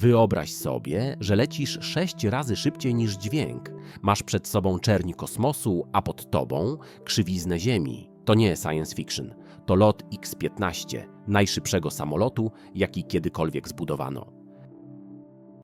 Wyobraź sobie, że lecisz sześć razy szybciej niż dźwięk. Masz przed sobą czerń kosmosu, a pod tobą krzywiznę Ziemi. To nie science fiction. To lot X-15, najszybszego samolotu, jaki kiedykolwiek zbudowano.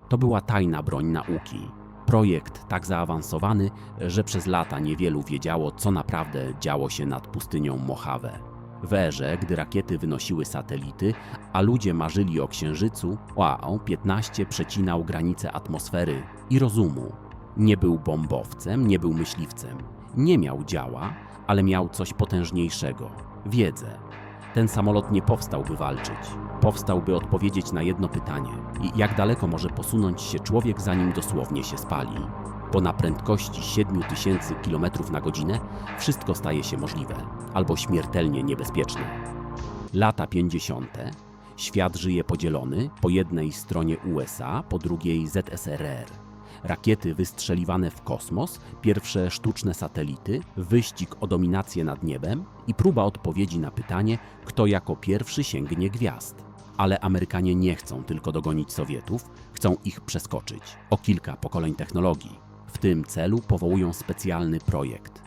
To była tajna broń nauki. Projekt tak zaawansowany, że przez lata niewielu wiedziało, co naprawdę działo się nad pustynią Mojave. W erze, gdy rakiety wynosiły satelity, a ludzie marzyli o Księżycu, OAO-15 przecinał granice atmosfery i rozumu. Nie był bombowcem, nie był myśliwcem. Nie miał działa, ale miał coś potężniejszego wiedzę. Ten samolot nie powstał, by walczyć. Powstał, by odpowiedzieć na jedno pytanie: jak daleko może posunąć się człowiek, zanim dosłownie się spali? Bo na prędkości 7000 km na godzinę wszystko staje się możliwe albo śmiertelnie niebezpieczne. Lata 50. Świat żyje podzielony, po jednej stronie USA, po drugiej ZSRR. Rakiety wystrzeliwane w kosmos, pierwsze sztuczne satelity, wyścig o dominację nad niebem i próba odpowiedzi na pytanie, kto jako pierwszy sięgnie gwiazd. Ale Amerykanie nie chcą tylko dogonić Sowietów, chcą ich przeskoczyć o kilka pokoleń technologii. W tym celu powołują specjalny projekt.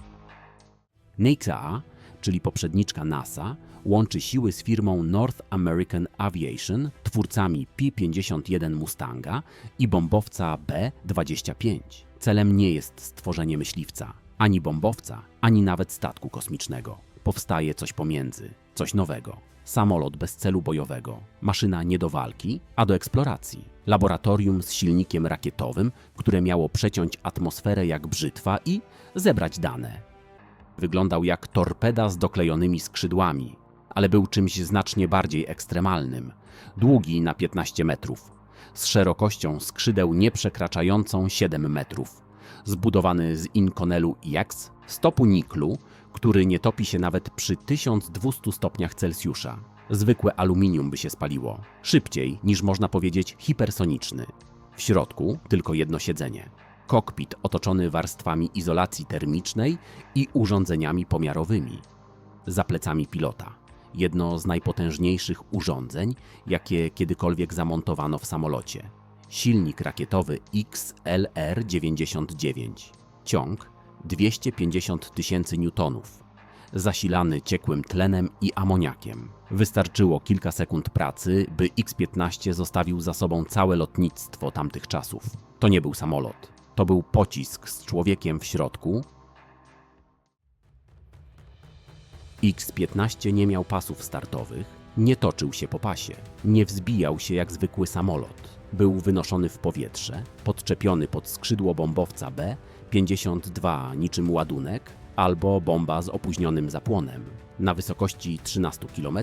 NASA, czyli poprzedniczka NASA, łączy siły z firmą North American Aviation, twórcami P-51 Mustanga i bombowca B-25. Celem nie jest stworzenie myśliwca, ani bombowca, ani nawet statku kosmicznego. Powstaje coś pomiędzy, coś nowego. Samolot bez celu bojowego, maszyna nie do walki, a do eksploracji. Laboratorium z silnikiem rakietowym, które miało przeciąć atmosferę jak brzytwa i zebrać dane. Wyglądał jak torpeda z doklejonymi skrzydłami, ale był czymś znacznie bardziej ekstremalnym. Długi na 15 metrów, z szerokością skrzydeł nieprzekraczającą 7 metrów. Zbudowany z inkonelu IX, stopu niklu, który nie topi się nawet przy 1200 stopniach Celsjusza. Zwykłe aluminium by się spaliło. Szybciej niż można powiedzieć hipersoniczny. W środku tylko jedno siedzenie. Kokpit otoczony warstwami izolacji termicznej i urządzeniami pomiarowymi. Za plecami pilota. Jedno z najpotężniejszych urządzeń, jakie kiedykolwiek zamontowano w samolocie. Silnik rakietowy XLR-99. Ciąg 250 tysięcy newtonów. Zasilany ciekłym tlenem i amoniakiem. Wystarczyło kilka sekund pracy, by X-15 zostawił za sobą całe lotnictwo tamtych czasów. To nie był samolot. To był pocisk z człowiekiem w środku. X-15 nie miał pasów startowych, nie toczył się po pasie, nie wzbijał się jak zwykły samolot. Był wynoszony w powietrze, podczepiony pod skrzydło bombowca B-52 niczym ładunek albo bomba z opóźnionym zapłonem. Na wysokości 13 km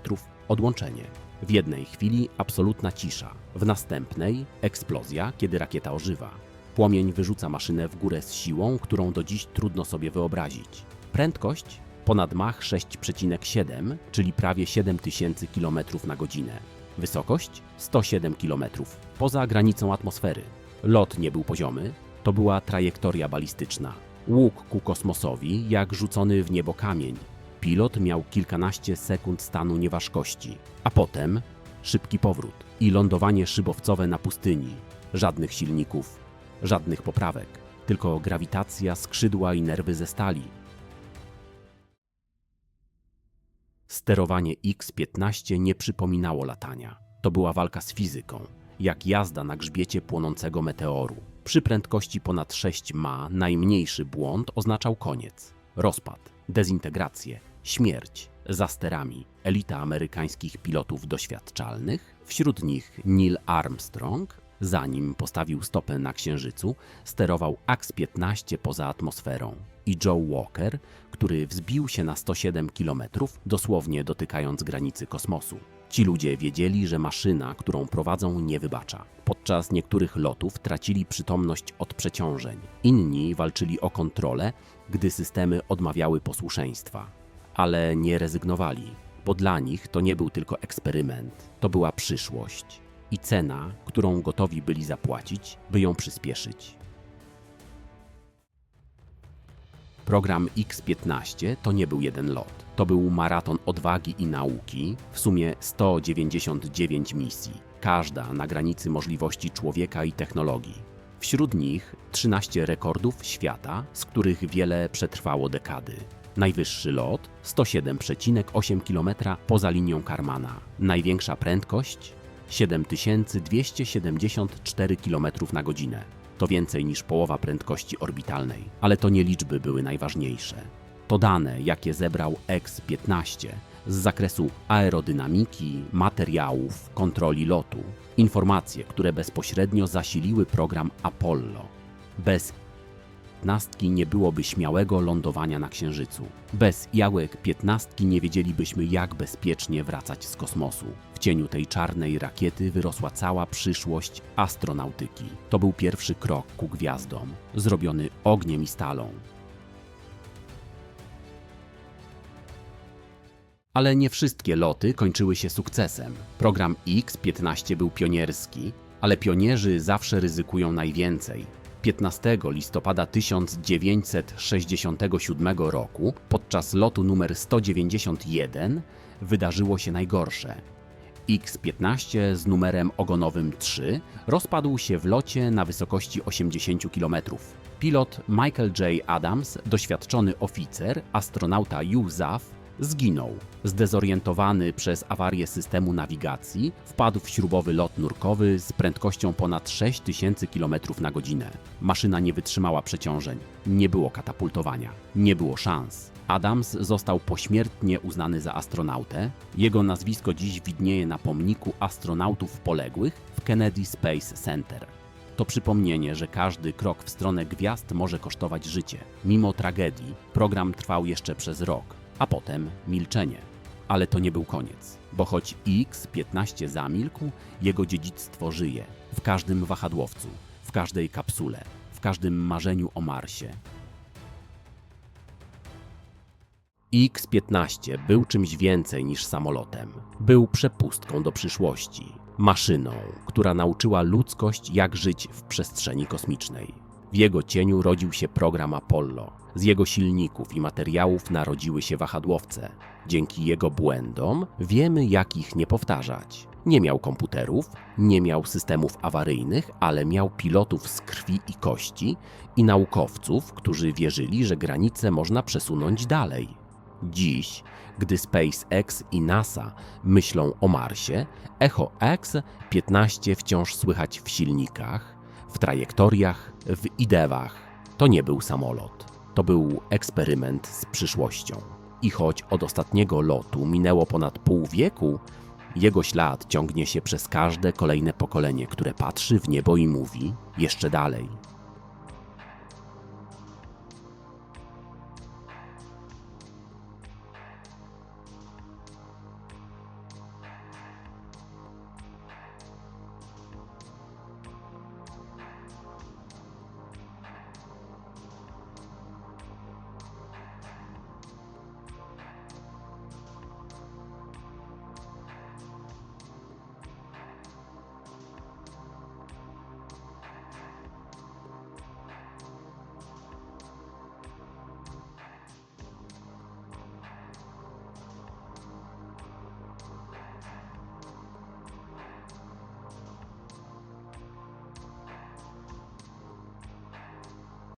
odłączenie. W jednej chwili absolutna cisza, w następnej eksplozja, kiedy rakieta ożywa. Płomień wyrzuca maszynę w górę z siłą, którą do dziś trudno sobie wyobrazić. Prędkość ponad Mach 6,7, czyli prawie 7000 km na godzinę. Wysokość 107 km, poza granicą atmosfery. Lot nie był poziomy, to była trajektoria balistyczna. Łuk ku kosmosowi, jak rzucony w niebo kamień. Pilot miał kilkanaście sekund stanu nieważkości, a potem szybki powrót i lądowanie szybowcowe na pustyni. Żadnych silników, żadnych poprawek, tylko grawitacja, skrzydła i nerwy ze stali. Sterowanie X-15 nie przypominało latania. To była walka z fizyką, jak jazda na grzbiecie płonącego meteoru. Przy prędkości ponad 6 ma najmniejszy błąd oznaczał koniec, rozpad, dezintegrację, śmierć. Za sterami elita amerykańskich pilotów doświadczalnych, wśród nich Neil Armstrong, zanim postawił stopę na Księżycu, sterował AX-15 poza atmosferą i Joe Walker, który wzbił się na 107 km, dosłownie dotykając granicy kosmosu. Ci ludzie wiedzieli, że maszyna, którą prowadzą, nie wybacza. Podczas niektórych lotów tracili przytomność od przeciążeń. Inni walczyli o kontrolę, gdy systemy odmawiały posłuszeństwa. Ale nie rezygnowali, bo dla nich to nie był tylko eksperyment, to była przyszłość i cena, którą gotowi byli zapłacić, by ją przyspieszyć. Program X-15 to nie był jeden lot. To był maraton odwagi i nauki, w sumie 199 misji. każda na granicy możliwości człowieka i technologii. Wśród nich 13 rekordów świata, z których wiele przetrwało dekady. Najwyższy lot 107,8 km poza linią Karmana. Największa prędkość 7274 km na godzinę. To więcej niż połowa prędkości orbitalnej, ale to nie liczby były najważniejsze. To dane, jakie zebrał X-15 z zakresu aerodynamiki, materiałów, kontroli lotu. Informacje, które bezpośrednio zasiliły program Apollo. Bez piętnastki nie byłoby śmiałego lądowania na Księżycu. Bez jałek piętnastki nie wiedzielibyśmy, jak bezpiecznie wracać z kosmosu. W cieniu tej czarnej rakiety wyrosła cała przyszłość astronautyki. To był pierwszy krok ku gwiazdom, zrobiony ogniem i stalą. Ale nie wszystkie loty kończyły się sukcesem. Program X-15 był pionierski, ale pionierzy zawsze ryzykują najwięcej. 15 listopada 1967 roku, podczas lotu numer 191, wydarzyło się najgorsze. X-15 z numerem ogonowym 3 rozpadł się w locie na wysokości 80 km. Pilot Michael J. Adams, doświadczony oficer, astronauta USAF, zginął. Zdezorientowany przez awarię systemu nawigacji, wpadł w śrubowy lot nurkowy z prędkością ponad 6000 km na godzinę. Maszyna nie wytrzymała przeciążeń, nie było katapultowania, nie było szans. Adams został pośmiertnie uznany za astronautę. Jego nazwisko dziś widnieje na pomniku astronautów poległych w Kennedy Space Center. To przypomnienie, że każdy krok w stronę gwiazd może kosztować życie. Mimo tragedii, program trwał jeszcze przez rok a potem milczenie. Ale to nie był koniec, bo choć X-15 zamilkł, jego dziedzictwo żyje w każdym wahadłowcu, w każdej kapsule, w każdym marzeniu o Marsie. X-15 był czymś więcej niż samolotem. Był przepustką do przyszłości, maszyną, która nauczyła ludzkość, jak żyć w przestrzeni kosmicznej. W jego cieniu rodził się program Apollo. Z jego silników i materiałów narodziły się wahadłowce. Dzięki jego błędom wiemy, jak ich nie powtarzać. Nie miał komputerów, nie miał systemów awaryjnych, ale miał pilotów z krwi i kości i naukowców, którzy wierzyli, że granice można przesunąć dalej. Dziś, gdy SpaceX i NASA myślą o Marsie, echo X-15 wciąż słychać w silnikach, w trajektoriach, w idewach. To nie był samolot. To był eksperyment z przyszłością. I choć od ostatniego lotu minęło ponad pół wieku, jego ślad ciągnie się przez każde kolejne pokolenie, które patrzy w niebo i mówi jeszcze dalej.